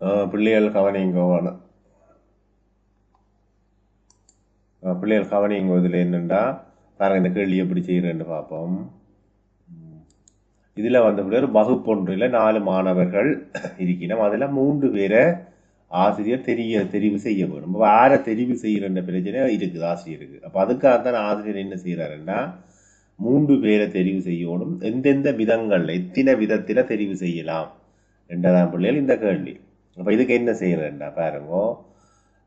பிள்ளைகள் கவனிங்கோவான பிள்ளைகள் கவனிங்க இதில் என்னென்னா பாருங்க இந்த கேள்வி எப்படி செய்கிறேன்னு பார்ப்போம் இதில் வந்த ஒரு வகுப்பொன்றில் நாலு மாணவர்கள் இருக்கணும் அதில் மூன்று பேரை ஆசிரியர் தெரிய தெரிவு செய்ய வேணும் அப்ப யாரை தெரிவு செய்கிறன்ற பிரச்சனை இருக்குது ஆசிரியருக்கு அப்போ அதுக்காக தான் ஆசிரியர் என்ன செய்கிறாருன்னா மூன்று பேரை தெரிவு செய்யணும் எந்தெந்த விதங்களில் எத்தனை விதத்தில் தெரிவு செய்யலாம் ரெண்டாம் பிள்ளைகள் இந்த கேள்வி அப்போ இதுக்கு என்ன செய்யறேன்டா பாருங்க.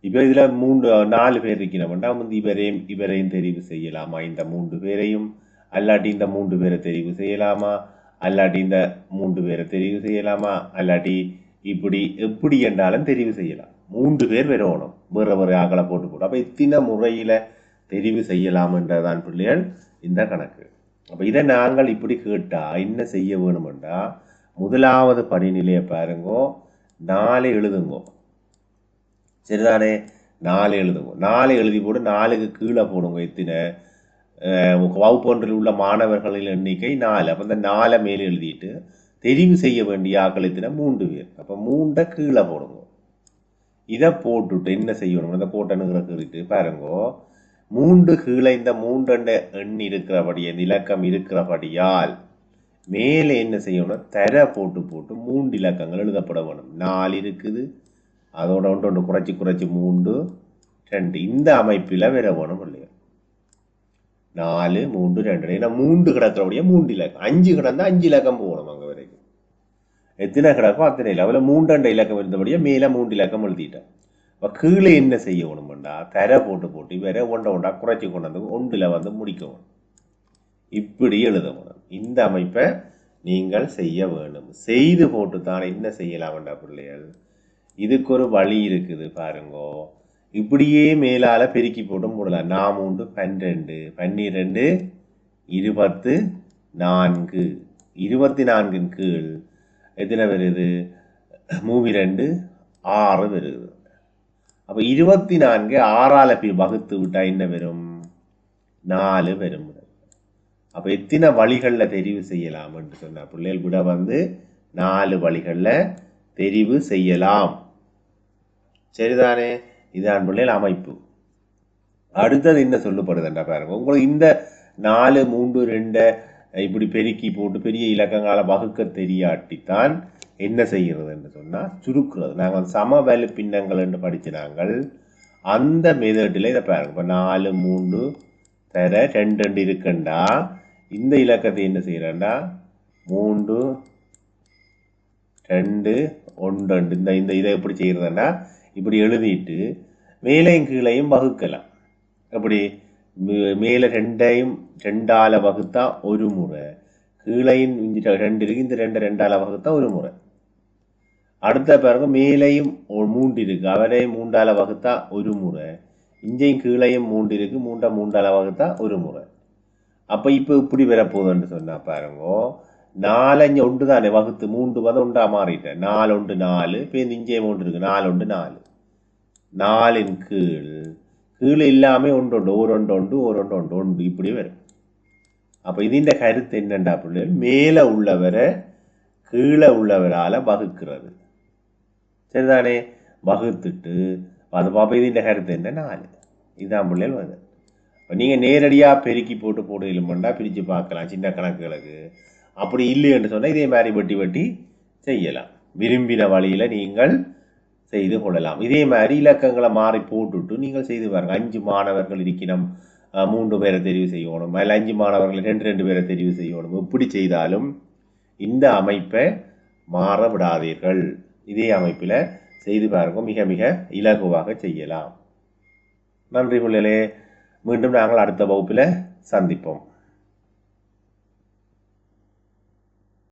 இப்போ இதில் மூன்று நாலு பேர் இருக்கிறவன்டா வந்து இவரையும் இவரையும் தெரிவு செய்யலாமா? இந்த மூன்று பேரையும் அல்லாட்டி இந்த மூன்று பேரை தெரிவு செய்யலாமா? அல்லாட்டி இந்த மூன்று பேரை தெரிவு செய்யலாமா? அல்லாட்டி இப்படி எப்படி என்றாலும் தெரிவு செய்யலாம். மூன்று பேர் வரணும் வேறு வேறு ஆக்களை போட்டு போட்டு. அப்போ இத்தனை முறையில் தெரிவு செய்யலாம்ன்றதான் பிள்ளைகள் இந்த கணக்கு. அப்போ இதை நாங்கள் இப்படி கேட்டால் என்ன செய்ய வேணுமெண்டா முதலாவது படிநிலையை பாருங்கோ. நாலு எழுதுங்கோ. சரிதானே? நாலு எழுதுங்க. நாலு எழுதி போட்டு நாலுக்கு கீழே போடுங்க எத்தனை? வகுப்பொன்றில் உள்ள மாணவர்களின் எண்ணிக்கை நாலு. அப்போ இந்த நாலை மேலே எழுதிட்டு தெரிவு செய்ய வேண்டிய ஆக்கள் எத்தனை? மூன்று பேர். அப்போ மூண்டை கீழே போடுங்க. இதை போட்டுட்டு என்ன செய்யணும்? இந்த கோட்டனுங்கிற கீறிட்டு பாருங்கோ. மூன்று கீழே இந்த மூன்றண்ட எண் இருக்கிறபடியே இலக்கம் இருக்கிறபடியால் மேலே என்ன செய்யணும்? தர போட்டு போட்டு மூன்று இலக்கங்கள் எழுதப்பட வேணும். நாலு இருக்குது. அதோட ஒன்று ஒன்று குறைச்சி குறைச்சி மூன்று ரெண்டு. இந்த அமைப்பில் வேற வேணும் இல்லையா? நாலு மூன்று ரெண்டு. ஏன்னா மூன்று கிடக்கிறபடியே மூன்று இலக்கம். அஞ்சு கிடந்தா அஞ்சு இலக்கம் போகணும் அங்கே வரைக்கும். எத்தனை கிடக்கும் அத்தனை இல்லை அதில் மூன்றண்ட இலக்கம் இருந்தபடியே மேலே மூன்று இலக்கம் எழுதிட்டேன். இப்போ கீழே என்ன செய்யணும்டா தர போட்டு போட்டு வேற ஒன்றை ஒன்றா குறைச்சி கொண்டு வந்து ஒன்றில் வந்து முடிக்கணும் இப்படி எழுத முடியும். இந்த அமைப்பை நீங்கள் செய்ய வேண்டும். செய்து போட்டு தான் என்ன செய்யலாம்டா பிள்ளைகள். இதுக்கு ஒரு வழி இருக்குது பாருங்கோ. இப்படியே மேலால் பெருக்கி போட்டும் போடலாம். நாம் உண்டு பன்னிரெண்டு பன்னிரெண்டு இருபத்து நான்கு. இருபத்தி நான்கின் கீழ் எத்தனை வருது? மூவி ரெண்டு ஆறு வருது. அப்போ இருபத்தி நான்கு ஆறால் பி வகுத்து விட்டால் என்ன வரும்? நாலு வரும். அப்போ எத்தனை வழிகளில் தெரிவு செய்யலாம் என்று சொன்னார். பிள்ளைகள் விட வந்து நாலு வழிகளில் தெரிவு செய்யலாம். சரிதானே? இதான் பிள்ளைகள் அமைப்பு. அடுத்தது என்ன சொல்லப்படுதுன்ற பாருங்க. உங்களுக்கு இந்த நாலு மூன்று ரெண்டு இப்படி பெருக்கி போட்டு பெரிய இலக்கங்களை வகுக்க தெரியாட்டித்தான் என்ன செய்கிறது என்று சொன்னால் சுருக்குறது. நாங்கள் சமவெளி பின்னங்கள் என்று படிச்ச நாங்கள் அந்த மெதட்டில் இதை பாருங்க. இப்போ நாலு மூன்று தர ரெண்டு ரெண்டு இருக்குண்டா? இந்த இலக்கத்தை என்ன செய்கிறேன்னா மூன்று ரெண்டு ஒன்று ரெண்டு. இந்த இந்த இதை எப்படி செய்கிறதுன்னா இப்படி எழுதிட்டு மேலையும் கீழையும் வகுக்கலாம். எப்படி? மேலே ரெண்டையும் ரெண்டால் வகுத்தா ஒரு முறை. கீழையும் இங்க ரெண்டு இருக்கு. இந்த ரெண்டு ரெண்டால் வகுத்தா ஒரு முறை. அடுத்த பிறகு மேலையும் மூன்று இருக்கு. அவரையும் மூன்றால் வகுத்தா ஒரு முறை. இஞ்சையும் கீழையும் மூன்று இருக்கு. மூண்டா மூன்றால் வகுத்தா ஒரு முறை. அப்போ இப்போ இப்படி வரப்போகுதுன்னு சொன்னால் பாருங்க. நாலஞ்சு உண்டு தானே வகுத்து மூன்று பதம் ஒன்றா மாறிட்டேன். நாலு உண்டு நாலு இப்போ இஞ்சே மூன்று இருக்குது நாலு உண்டு நாலு. நாலின் கீழ் கீழே இல்லாமல் உண்டு ஒன்று. ஒரு ஒன்று உண்டு ஒரு ஒன்று உண்டு உண்டு இப்படி வரும். அப்போ இந்த கருத்து என்னண்டா பிள்ளைகள் மேலே உள்ளவரை கீழே உள்ளவரால் வகுக்கிறது. சரிதானே? வகுத்துட்டு அது பார்ப்போம் இந்த கருத்து என்ன? நாலு. இதுதான் பிள்ளைகள் வந்து இப்போ நீங்கள் நேரடியாக பெருக்கி போட்டு போட்டு இல்லைமெண்டா பிரித்து பார்க்கலாம் சின்ன கணக்குகளுக்கு. அப்படி இல்லைன்னு சொன்னால் இதே மாதிரி வெட்டி வெட்டி செய்யலாம். விரும்பின வழியில் நீங்கள் செய்து கொள்ளலாம். இதே மாதிரி இலக்கங்களை மாறி போட்டுட்டு நீங்கள் செய்து பாருங்கள் அஞ்சு மாணவர்கள் இருக்கணும். மூன்று பேரை தெரிவு செய்யணும். அதில் அஞ்சு மாணவர்கள் ரெண்டு ரெண்டு பேரை தெரிவு செய்யணும். எப்படி செய்தாலும் இந்த அமைப்பை மாற விடாதீர்கள். இதே அமைப்பில் செய்து பாருங்க. மிக மிக இலகுவாக செய்யலாம். நன்றி பிள்ளைகளே. மீண்டும் நாங்கள் அடுத்த வகுப்பில் சந்திப்போம்.